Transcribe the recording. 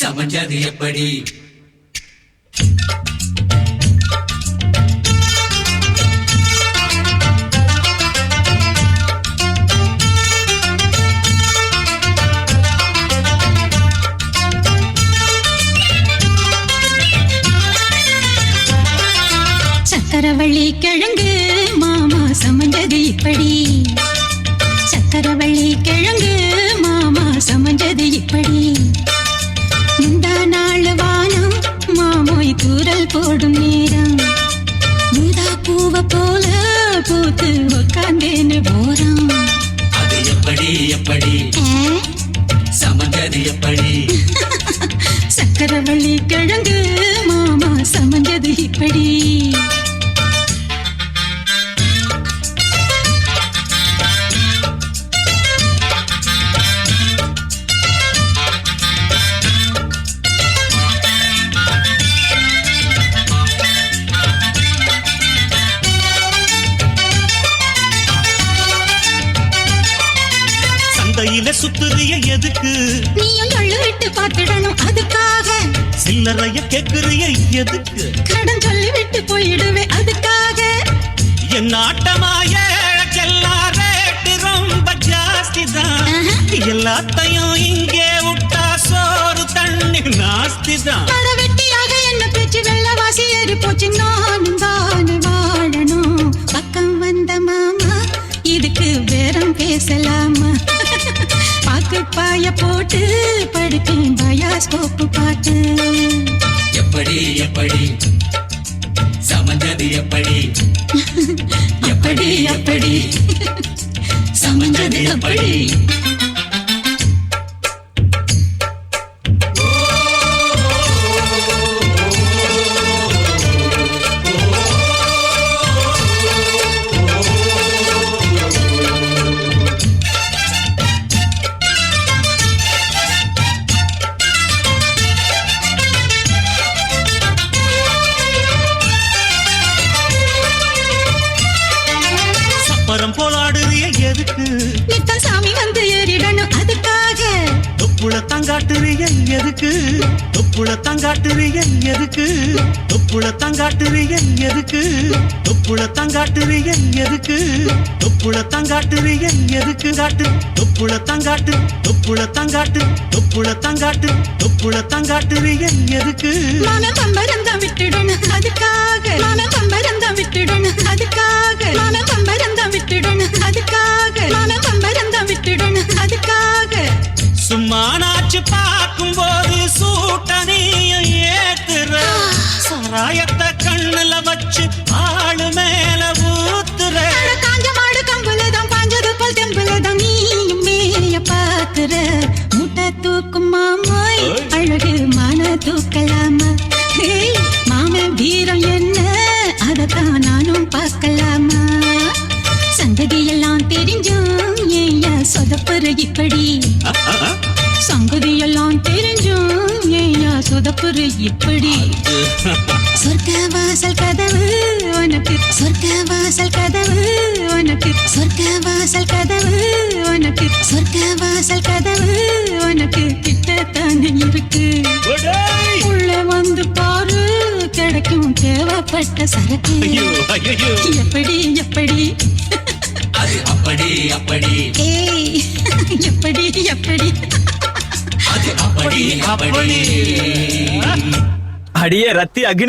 சமைஞ்சது எப்படி? சக்கரவள்ளி கிழங்கு சக்கரவள்ளி கிழங்கு மாமா சமைஞ்சது இப்படி. சந்தையில சுத்துறிய எதுக்கு? நீயும் எள்ளு விட்டு பார்த்துடணும் அதுக்காக சில்லறைய கேக்குறிய எதுக்கு? கடன் சொல்லி விட்டு போயிடுவே அதுக்காக. என் ஆட்டமாய எல்லா ரேட்டு ரொம்ப ஜாஸ்தி தான். எல்லாத்தையும் இங்கே விட்டா சோறு தண்ணி நாஸ்தி தான் வெட்டியாக என்ன பேச்சு வெள்ளவாசி ஏறி போச்சு நானும் தானே வாழணும். பக்கம் வந்த மாமா இதுக்கு பேரம் பேசலாமா? பாக்கு பாய போட்டு சமைஞ்சது எப்படி தங்காட்டுறிய எதுக்கு? தொப்புள தங்காட்டுறிய எதுக்கு? தொப்புள தங்காட்டுறிய எதுக்கு? தொப்புள தங்காட்டுறிய எதுக்கு? தொப்புள தங்காட்டுறிய எதுக்கு காட்டு? தொப்புள தங்காட்டு தொப்புள தங்காட்டு தொப்புள தங்காட்டு தொப்புள தங்காட்டுறிய எதுக்கு? மாமன் பம்பரம் தான் விட்டுடணும் அதுக்காக. மாமன் பம்பரம் தான் விட்டுடணும் அதுக்காக. மாமன் பம்பரம் தான் விட்டுடணும் அதுக்காக. மாமன் பம்பரம் தான் விட்டுடணும் அதுக்காக. சும்மா பார்க்கும் போது சூட்டனையும் ஏத்துற சாராயத்தை கண்ணுல வச்சு ஆளு மேல ஊத்துற. காஞ்ச மாடு கம்புல தான் பாஞ்சது போல் தெம்புல தான் நீயும் மேய பாக்குற முட்டை தூக்கும் மாமாய் ஓய். அழகு மான தூக்கலாமா? மாமன் வீரம் என்ன? அதத்தான் நானும் பார்க்கலாமா? சங்கதி எல்லாம் தெரிஞ்சும் ஏயா சொதப்புற இப்படி? அ, அ, அ. சங்கதி எல்லாம் தெரிஞ்சும் ஏயா சொதப்புற இப்படி. சொர்க்க வாசல் கதவு உனக்கு. சொர்க்க வாசல் கதவு உனக்கு. சொர்க்க வாசல் கதவு உனக்கு. சொர்க்க வாசல் கதவு உனக்கு. கிட்டத்தானே இருக்கு! உள்ள வந்து பாரு கிடைக்கும் தேவைப்பட்ட சரக்கு. எப்படி எப்படி? அது அப்படி அப்படி. எப்படி எப்படி? அப்படி அடியே ரத்தி அக்னி